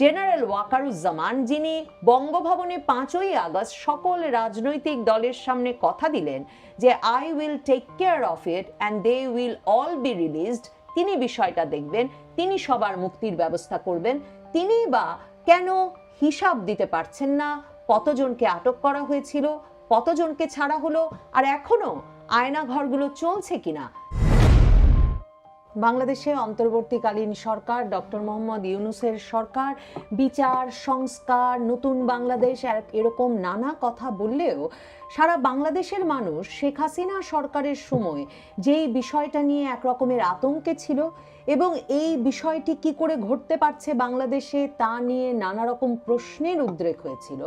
General Wakeruzzaman, যিনি বঙ্গভবনে পাঁচই আগস্ট সকল রাজনৈতিক দলের সামনে কথা দিলেন যে I will take care of it and they will all be released তিনি বিষয়টা দেখবেন, তিনি সবার মুক্তির ব্যবস্থা করবেন, তিনি বা কেন হিসাব দিতে পারছেন না, কতজনকে আটক করা হয়েছিল, কতজনকে ছাড়া হলো, আর এখনও আয়না ঘরগুলো চলছে কিনা? বাংলাদেশে অন্তর্বর্তীকালীন সরকার, ডক্টর মোহাম্মদ ইউনুসের সরকার, বিচার, সংস্কার, নতুন বাংলাদেশ এরকম নানা কথা বললেও সারা বাংলাদেশের মানুষ শেখ হাসিনা সরকারের সময় যেই বিষয়টা নিয়ে এক রকমের আতঙ্কে ছিল এবং এই বিষয়টি কি করে ঘটতে পারছে বাংলাদেশে তা নিয়ে নানা রকম প্রশ্নের উদ্রেক হয়েছিল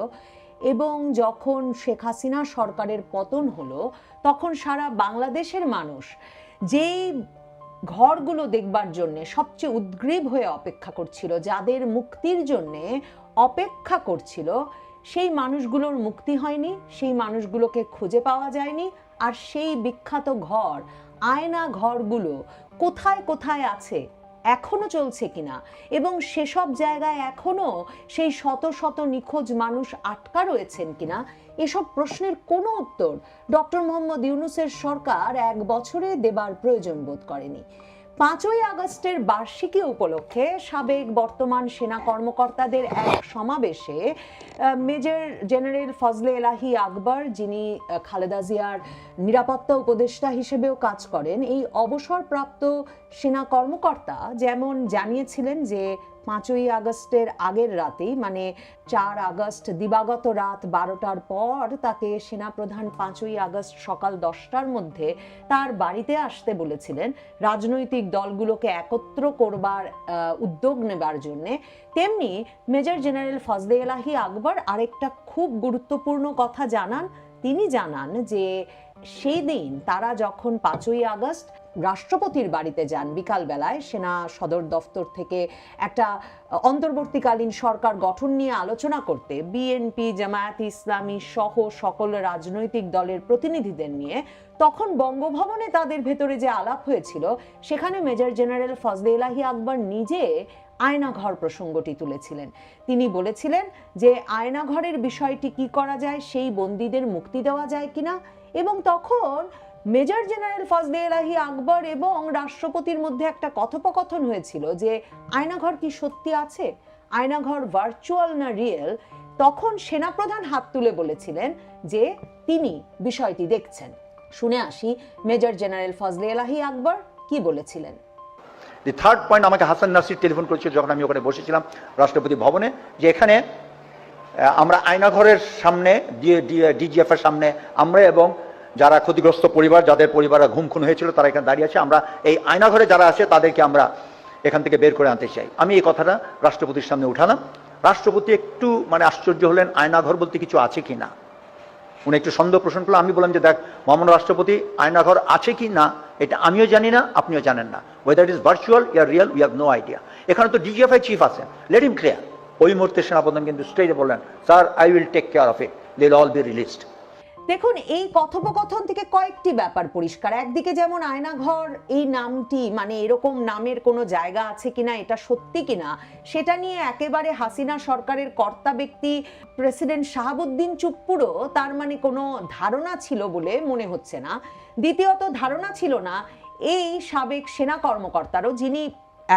এবং যখন শেখ হাসিনা সরকারের পতন হলো, তখন সারা বাংলাদেশের মানুষ যেই ঘরগুলো দেখবার জন্যে সবচেয়ে উদ্গ্রীব হয়ে অপেক্ষা করছিল, যাদের মুক্তির জন্যে অপেক্ষা করছিল, সেই মানুষগুলোর মুক্তি হয়নি, সেই মানুষগুলোকে খুঁজে পাওয়া যায়নি, আর সেই বিখ্যাত ঘর, আয়না ঘরগুলো কোথায় কোথায় আছে? এখনও চলছে কিনা? এবং সেসব জায়গায় এখনও সেই শত শত নিখোঁজ মানুষ আটকা রয়েছেন কিনা? এসব প্রশ্নের কোনো উত্তর ডক্টর মোহাম্মদ ইউনুসের সরকার এক বছরে দেবার প্রয়োজন বোধ করেনি। পাঁচই আগস্টের বার্ষিকী উপলক্ষে সাবেক বর্তমান সেনা কর্মকর্তাদের এক সমাবেশে মেজর জেনারেল ফজলে এলাহি আকবর, যিনি খালেদা জিয়ার নিরাপত্তা উপদেষ্টা হিসেবেও কাজ করেন, এই অবসরপ্রাপ্ত সেনা কর্মকর্তা যেমন জানিয়েছিলেন যে পাঁচই আগস্টের আগের রাতেই মানে চার আগস্ট দিবাগত রাত বারোটার পর তাকে সেনাপ্রধান পাঁচই আগস্ট সকাল দশটার মধ্যে তার বাড়িতে আসতে বলেছিলেন। রাজনৈতিক দলগুলোকে একত্র করবার উদ্যোগ নেবার জন্যে। তেমনি মেজর জেনারেল ফজলে এলাহি আকবর আরেকটা খুব গুরুত্বপূর্ণ কথা জানান। তিনি জানান যে সেই দিন তারা যখন পাঁচই আগস্ট রাষ্ট্রপতির বাড়িতে যান বিকালবেলায়, সেনা সদর দফতর থেকে একটা অন্তর্বর্তীকালীন সরকার গঠন নিয়ে আলোচনা করতে বিএনপি, জামায়াত ইসলামী সহ সকল রাজনৈতিক দলের প্রতিনিধিদের নিয়ে, তখন বঙ্গভবনে তাদের ভেতরে যে আলাপ হয়েছিল, সেখানে মেজর জেনারেল ফজলে এলাহি আকবর নিজে আয়নাঘর প্রসঙ্গটি তুলেছিলেন। তিনি বলেছিলেন যে, আয়নাঘরের বিষয়টি কি করা যায়, সেই বন্দীদের মুক্তি দেওয়া যায় কিনা এবং তখন মেজর জেনারেল ফজলে এলাহি আকবর এবং রাষ্ট্রপতির মধ্যে একটা কথোপকথন হয়েছিল যে আয়নাঘর কি সত্যি আছে? আয়নাঘর ভার্চুয়াল না রিয়েল তখন সেনাপ্রধান হাত তুলে বলেছিলেন যে তিনি বিষয়টি দেখছেন। শুনে আসি মেজর জেনারেল ফজলে এলাহি আকবর কি বলেছিলেন। দি থার্ড পয়েন্ট আমাকে হাসান নাসির টেলিফোন করেছিল যখন আমি ওখানে বসেছিলাম রাষ্ট্রপতি ভবনে, যে এখানে আমরা আয়নাঘরের সামনে ডিজিএফ এর সামনে, আমরা এবং যারা ক্ষতিগ্রস্ত পরিবার, যাদের পরিবার ঘুম খুন হয়েছিল, তারা এখানে দাঁড়িয়ে আছে। আমরা এই আয়নাঘরে যারা আছে, তাদেরকে আমরা এখান থেকে বের করে আনতে চাই। আমি এই কথাটা রাষ্ট্রপতির সামনে উঠালাম। রাষ্ট্রপতি একটু মানে আশ্চর্য হলেন, আয়নাঘর বলতে কিছু আছে কি না? উনি একটু সন্দেহ পোষণ করল আমি বললাম যে, দেখ, মহামান্য রাষ্ট্রপতি, আয়নাঘর আছে কি না? এটা আমিও জানি না, আপনিও জানেন না। Whether is virtual or real we have no idea এখানে তো ডিজিএফআই চিফ আছেন। লেট ইম ক্লিয়ার ওই মুহূর্তে সেনাপ্রধান কিন্তু স্টেজে বললেন sir I will take care of it will all be released দেখুন, এই কথোপকথন থেকে কয়েকটি ব্যাপার পরিষ্কার। একদিকে যেমন আয়নাঘর, এই নামটি মানে এরকম নামের কোনো জায়গা আছে কিনা, এটা সত্যি কিনা, সেটা নিয়ে একেবারে হাসিনা সরকারের কর্তা ব্যক্তি প্রেসিডেন্ট শাহাবুদ্দিন চুপ্পুরও তার মানে কোনো ধারণা ছিল বলে মনে হচ্ছে না। দ্বিতীয়ত, ধারণা ছিল না, এই সাবেক সেনা কর্মকর্তারও যিনি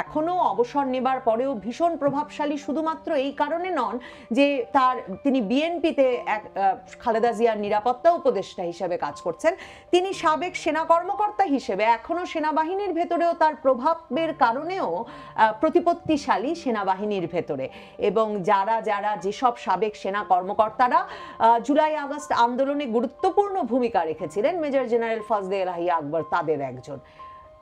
এখনও অবসর নেবার পরেও ভীষণ প্রভাবশালী শুধুমাত্র এই কারণে নন যে তার, তিনি বিএনপিতে এক খালেদা জিয়ার নিরাপত্তা উপদেষ্টা হিসেবে কাজ করছেন। তিনি সাবেক সেনা কর্মকর্তা হিসেবে এখনও সেনাবাহিনীর ভেতরেও তার প্রভাবের কারণেও প্রতিপত্তিশালী সেনাবাহিনীর ভেতরে। এবং যারা যারা যেসব সাবেক সেনা কর্মকর্তারা জুলাই আগস্ট আন্দোলনে গুরুত্বপূর্ণ ভূমিকা রেখেছিলেন, মেজর জেনারেল ফজদে এলাহি আকবর তাদের একজন।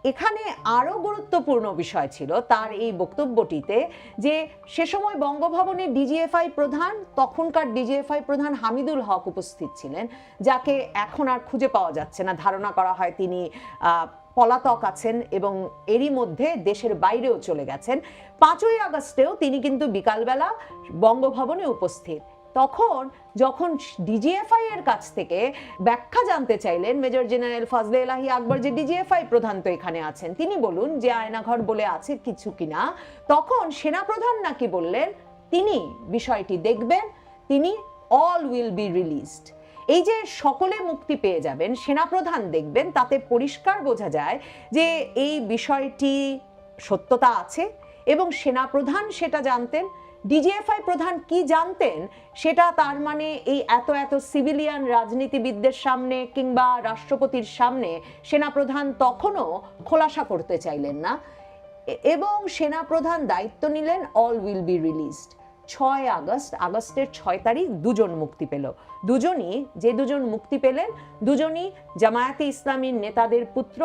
এখানে আরও গুরুত্বপূর্ণ বিষয় ছিল তার এই বক্তব্যটিতে যে সে সময় বঙ্গভবনে ডিজিএফআই প্রধান, তখনকার ডিজিএফআই প্রধান হামিদুল হক উপস্থিত ছিলেন, যাকে এখন আর খুঁজে পাওয়া যাচ্ছে না। ধারণা করা হয় তিনি পলাতক আছেন এবং এরই মধ্যে দেশের বাইরেও চলে গেছেন। পাঁচই আগস্টেও তিনি কিন্তু বিকালবেলা বঙ্গভবনে উপস্থিত। তখন যখন ডিজিএফআই এর কাছ থেকে ব্যাখ্যা জানতে চাইলেন মেজর জেনারেল ফজলে এলাহি আকবর যে ডিজিএফআই প্রধান তো এখানে আছেন, তিনি বলুন যে আয়নাঘর বলে আছে কিছু কিনা, তখন সেনাপ্রধান নাকি বললেন, তিনি বিষয়টি দেখবেন, তিনি অল উইল বি রিলিজড এই যে সকলে মুক্তি পেয়ে যাবেন, সেনাপ্রধান দেখবেন, তাতে পরিষ্কার বোঝা যায় যে এই বিষয়টি সত্যতা আছে এবং সেনাপ্রধান সেটা জানতেন ডিজিএফআই প্রধান কি জানতেন? সেটা তার মানে এই এত এত সিভিলিয়ান রাজনীতিবিদদের সামনে কিংবা রাষ্ট্রপতির সামনে সেনাপ্রধান তখনও খোলাসা করতে চাইলেন না। এবং সেনাপ্রধান দায়িত্ব নিলেন অল উইল বি রিলিজড ছয় আগস্ট, আগস্টের ছয় তারিখ দুজন মুক্তি পেল। দুজনই, যে দুজন মুক্তি পেলেন, দুজনই জামায়াতে ইসলামীর নেতাদের পুত্র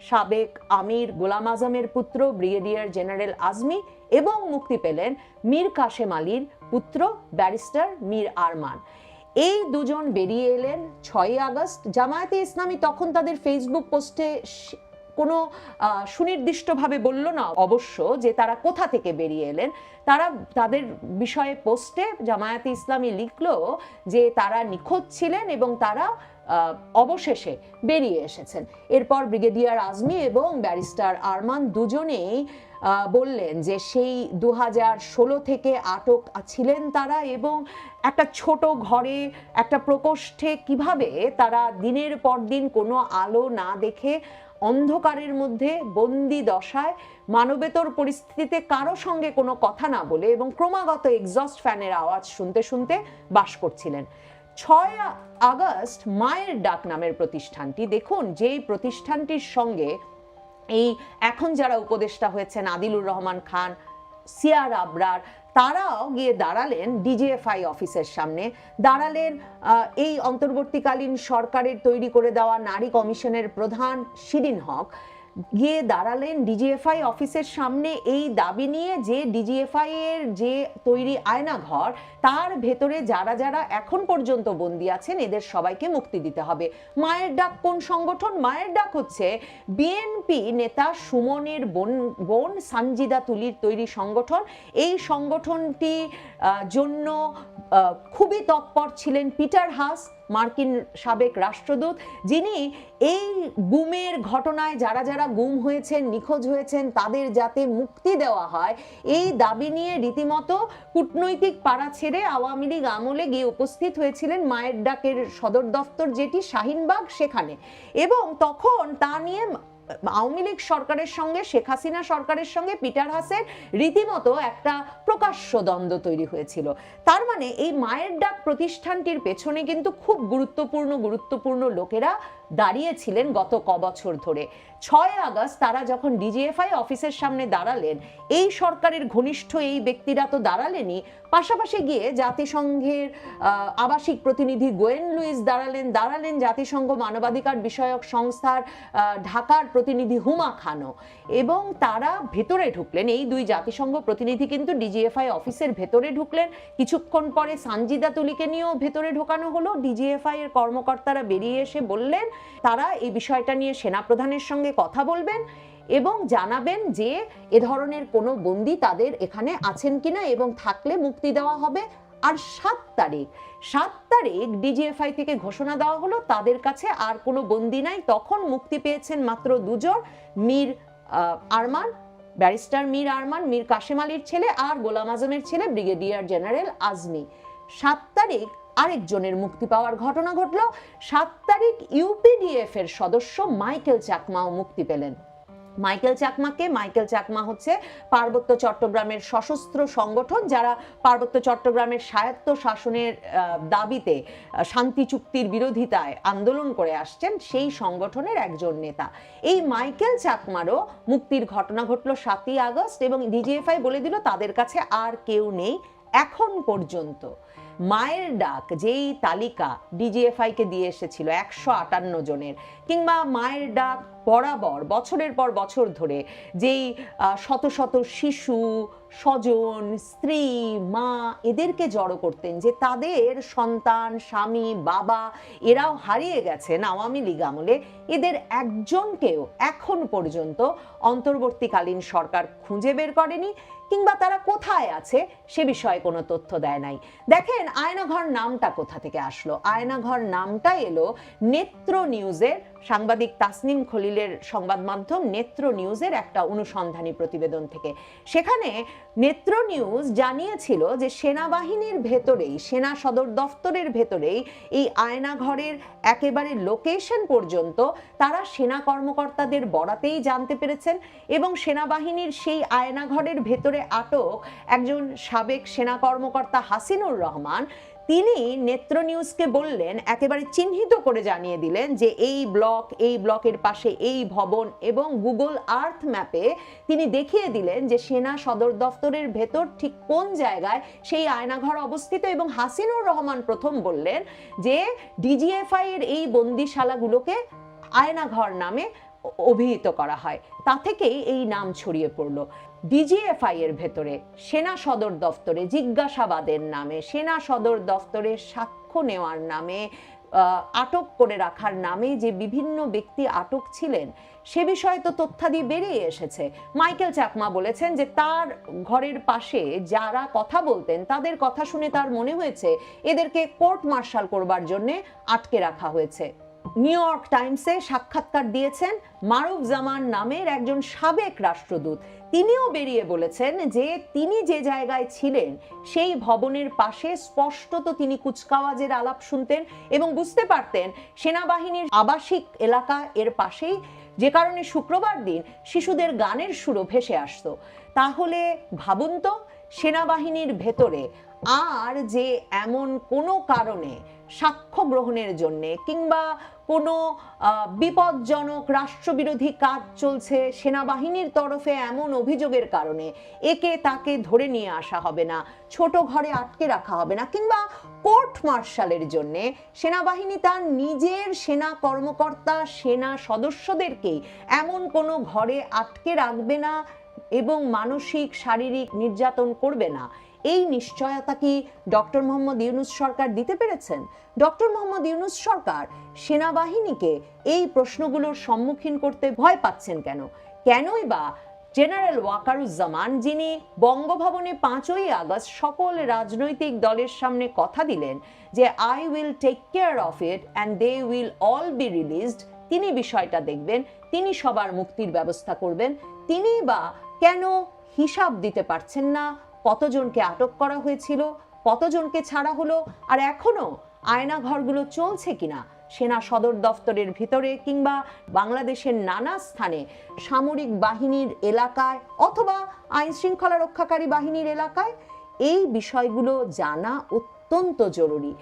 সাবেক আমির গোলাম আজমের পুত্র, ব্রিগেডিয়ার জেনারেল আজমি এবং মুক্তি পেলেন মীর কাশেম আলীর পুত্র, ব্যারিস্টার মীর আরমান। এই দুজন বেরিয়ে এলেন ছয়ই আগস্ট। জামায়াতে ইসলামী তখন তাদের ফেসবুক পোস্টে কোনো সুনির্দিষ্টভাবে বলল না অবশ্য যে তারা কোথা থেকে বেরিয়ে এলেন। তারা তাদের বিষয়ে পোস্টে জামায়াতে ইসলামী লিখলো যে তারা নিখোঁজ ছিলেন এবং তারা অবশেষে বেরিয়ে এসেছেন। এরপর ব্রিগেডিয়ার আজমি এবং ব্যারিস্টার আরমান দুজনেই বললেন যে সেই দু থেকে আটক ছিলেন তারা এবং একটা ছোট ঘরে, একটা প্রকোষ্ঠে কীভাবে তারা দিনের পর দিন কোনো আলো না দেখে অন্ধকারের মধ্যে বন্দি দশায় মানবেতর পরিস্থিতিতে কারও সঙ্গে কোনো কথা না বলে এবং ক্রমাগত এক্সস্ট ফ্যানের আওয়াজ শুনতে শুনতে বাস করছিলেন। ছয় আগস্ট মায়ের ডাক নামের প্রতিষ্ঠানটি। দেখুন, যেই প্রতিষ্ঠানটির সঙ্গে এই এখন যারা উপদেষ্টা হয়েছেন আদিলুর রহমান খান সিয়ার আবরার, তারাও গিয়ে দাঁড়ালেন ডিজিএফআই অফিসের সামনে। দাঁড়ালেন এই অন্তর্বর্তীকালীন সরকারের তৈরি করে দেওয়া নারী কমিশনের প্রধান শিরিন হক। গিয়ে দাঁড়ালেন ডিজিএফআই অফিসের সামনে এই দাবি নিয়ে যে ডিজিএফআই এর যে তৈরি আয়নাঘর, তার ভেতরে যারা যারা এখন পর্যন্ত বন্দী আছেন, এদের সবাইকে মুক্তি দিতে হবে। মায়ের ডাক কোন সংগঠন? মায়ের ডাক হচ্ছে বিএনপি নেতা সুমনের বোন বোন সানজিদা তুলির তৈরি সংগঠন। এই সংগঠনটি জন্য খুবই তৎপর ছিলেন পিটার হাস, মার্কিন সাবেক রাষ্ট্রদূত, যিনি এই গুমের ঘটনায় যারা যারা গুম হয়েছেন, নিখোঁজ হয়েছেন, তাদের যাতে মুক্তি দেওয়া হয়, এই দাবি নিয়ে রীতিমতো কূটনৈতিক পাড়া ছেড়ে আওয়ামী লীগ আমলে গিয়ে উপস্থিত হয়েছিলেন মায়ের ডাকের সদর দফতর, যেটি শাহিনবাগ সেখানে। এবং তখন তা নিয়ে আওয়ামী লীগ সরকারের সঙ্গে, শেখ হাসিনা সরকারের সঙ্গে, পিটার হাসের রীতিমতো একটা প্রকাশ্য দ্বন্দ্ব তৈরি হয়েছিল। তার মানে এই মায়ের ডাক প্রতিষ্ঠানটির পেছনে কিন্তু খুব গুরুত্বপূর্ণ গুরুত্বপূর্ণ লোকেরা দাঁড়িয়েছিলেন গত ক বছর ধরে। ছয় আগস্ট তারা যখন ডিজিএফআই অফিসের সামনে দাঁড়ালেন, এই সরকারের ঘনিষ্ঠ এই ব্যক্তিরা তো দাঁড়ালেনই। পাশাপাশি গিয়ে জাতিসংঘের আবাসিক প্রতিনিধি গোয়েন লুইস দাঁড়ালেন দাঁড়ালেন জাতিসংঘ মানবাধিকার বিষয়ক সংস্থার ঢাকার প্রতিনিধি হুমা খানও। এবং তারা ভেতরে ঢুকলেন, এই দুই জাতিসংঘ প্রতিনিধি কিন্তু ডিজিএফআই অফিসের ভেতরে ঢুকলেন। কিছুক্ষণ পরে সানজিদা তুলিকে নিয়েও ভেতরে ঢোকানো হলো। ডিজিএফআই এর কর্মকর্তারা বেরিয়ে এসে বললেন তারা এই বিষয়টা নিয়ে সেনাপ্রধানের সঙ্গে কথা বলবেন এবং জানাবেন যে এ ধরনের কোনো বন্দি তাদের এখানে আছেন কিনা এবং থাকলে মুক্তি দেওয়া হবে। আর সাত তারিখ সাত তারিখ ডিজিএফআই থেকে ঘোষণা দেওয়া হলো, তাদের কাছে আর কোনো বন্দি নাই। তখন মুক্তি পেয়েছেন মাত্র দুজন, মীর আরমান, ব্যারিস্টার মীর আরমান, মীর কাশেম আলীর ছেলে আর গোলাম আজমের ছেলে, ব্রিগেডিয়ার জেনারেল আজমি। সাত তারিখ আরেকজনের মুক্তি পাওয়ার ঘটনা ঘটল। সাত তারিখ ইউপিডিএফ এর সদস্য মাইকেল চাকমাও মুক্তি পেলেন। মাইকেল চাকমাকে মাইকেল চাকমা হচ্ছে পার্বত্য চট্টগ্রামের সশস্ত্র সংগঠন যারা পার্বত্য চট্টগ্রামের স্বায়ত্ত শাসনের দাবিতে শান্তি চুক্তির বিরোধিতায় আন্দোলন করে আসছেন সেই সংগঠনের একজন নেতা। এই মাইকেল চাকমারও মুক্তির ঘটনা ঘটল সাতই আগস্ট এবং ডিজিএফআই বলে দিল তাদের কাছে আর কেউ নেই এখন পর্যন্ত। মায়ের ডাক, যেই তালিকা ডিজিএফআই কে দিয়ে এসেছিল, একশো আটান্ন জনের, কিংবা মায়ের ডাক বরাবর বছরের পর বছর ধরে, যেই শত শত শিশু, স্বজন, স্ত্রী, মা এদেরকে জড়ো করতেন যে তাদের সন্তান, স্বামী, বাবা এরাও হারিয়ে গেছেন আওয়ামী লীগ আমলে এদের একজনকেও এখন পর্যন্ত অন্তর্বর্তীকালীন সরকার খুঁজে বের করেনি, কিংবা তারা কোথায় আছে সে বিষয়ে কোনো তথ্য দেয় নাই। দেখেন আয়নাঘর নামটা কোথা থেকে আসলো? আয়নাঘর নামটা এলো নেত্র নিউজের সাংবাদিক তাসনিম খলিলের সংবাদ মাধ্যম নেত্র নিউজের একটা অনুসন্ধানী প্রতিবেদন থেকে। সেখানে নেত্র নিউজ জানিয়েছিল যে সেনাবাহিনীর ভেতরেই, সেনা সদর দফতরের ভেতরেই এই আয়নাঘরের একেবারে লোকেশন পর্যন্ত তারা সেনা কর্মকর্তাদের বরাতেই জানতে পেরেছেন এবং সেনাবাহিনীর সেই আয়নাঘরের ভেতরে আটক একজন সাবেক সেনা কর্মকর্তা হাসিনুর রহমান তিনি নেত্র নিউজকে বললেন, একেবারে চিহ্নিত করে জানিয়ে দিলেন যে এই ব্লক, এই ব্লকের পাশে এই ভবন এবং গুগল আর্থ ম্যাপে তিনি দেখিয়ে দিলেন যে সেনা সদর দফতরের ভেতর ঠিক কোন জায়গায় সেই আয়নাঘর অবস্থিত এবং হাসিনুর রহমান প্রথম বললেন যে ডিজিএফআই এর এই বন্দিশালাগুলোকে আয়নাঘর নামে অভিহিত করা হয়। তা থেকেই এই নাম ছড়িয়ে পড়ল। ডিজিএফআই এর ভেতরে সেনা সদর দফতরে জিজ্ঞাসাবাদের নামে, সেনা সদর দফতরে সাক্ষ্য নেওয়ার নামে আটক করে রাখার নামে যে বিভিন্ন ব্যক্তি আটক ছিলেন, সে বিষয়ে তো তথ্যাদি বেরিয়ে এসেছে। মাইকেল চাকমা বলেছেন যে তার ঘরের পাশে যারা কথা বলতেন, তাদের কথা শুনে তার মনে হয়েছে এদেরকে কোর্ট মার্শাল করবার জন্য আটকে রাখা হয়েছে। নিউ ইয়র্ক টাইমসে সাক্ষাৎকার দিয়েছেন মারুফ জামান নামের একজন সাবেক রাষ্ট্রদূত। তিনিও বেরিয়ে বলেছেন যে তিনি যে জায়গায় ছিলেন, সেই ভবনের পাশে স্পষ্টত তিনি কুচকাওয়াজের আলাপ শুনতেন এবং বুঝতে পারতেন সেনাবাহিনীর আবাসিক এলাকা এর পাশেই, যে কারণে শুক্রবার দিন শিশুদের গানের সুরও ভেসে আসতো। তাহলে ভাবুন তো, সেনাবাহিনীর ভেতরে আর যে এমন কোনো কারণে সাক্ষ্য গ্রহণের জন্যে কিংবা কোনো বিপজ্জনক রাষ্ট্রবিরোধী কাজ চলছে সেনাবাহিনীর তরফে এমন অভিযোগের কারণে, একে তাকে ধরে নিয়ে আসা হবে না, ছোট ঘরে আটকে রাখা হবে না কিংবা কোর্ট মার্শালের জন্য সেনাবাহিনী তার নিজের সেনা কর্মকর্তা, সেনা সদস্যদেরকেই এমন কোনো ঘরে আটকে রাখবে না এবং মানসিক, শারীরিক নির্যাতন করবে না। এই নিশ্চয়তা কি ডক্টর মোহাম্মদ ইউনুস সরকার দিতে পেরেছেন? ডক্টর মোহাম্মদ ইউনুস সরকার সেনাবাহিনীকে এই প্রশ্নগুলোর সম্মুখীন করতে ভয় পাচ্ছেন কেন? কেনই বা জেনারেল ওয়াকারুজ্জামান যিনি বঙ্গভবনে পাঁচই আগস্ট সকল রাজনৈতিক দলের সামনে কথা দিলেন যে I will take care of it and they will all be released তিনি বিষয়টা দেখবেন, তিনি সবার মুক্তির ব্যবস্থা করবেন, তিনি বা কেন হিসাব দিতে পারছেন না কতজনকে আটক করা হয়েছিল, কতজনকে ছাড়া হলো, আর এখনও আয়না ঘরগুলো চলছে কিনা, সেনা সদর দফতরের ভিতরে কিংবা বাংলাদেশের নানা স্থানে সামরিক বাহিনীর এলাকায় অথবা আইন শৃঙ্খলা রক্ষাকারী বাহিনীর এলাকায়, এই বিষয়গুলো জানা অত্যন্ত জরুরি।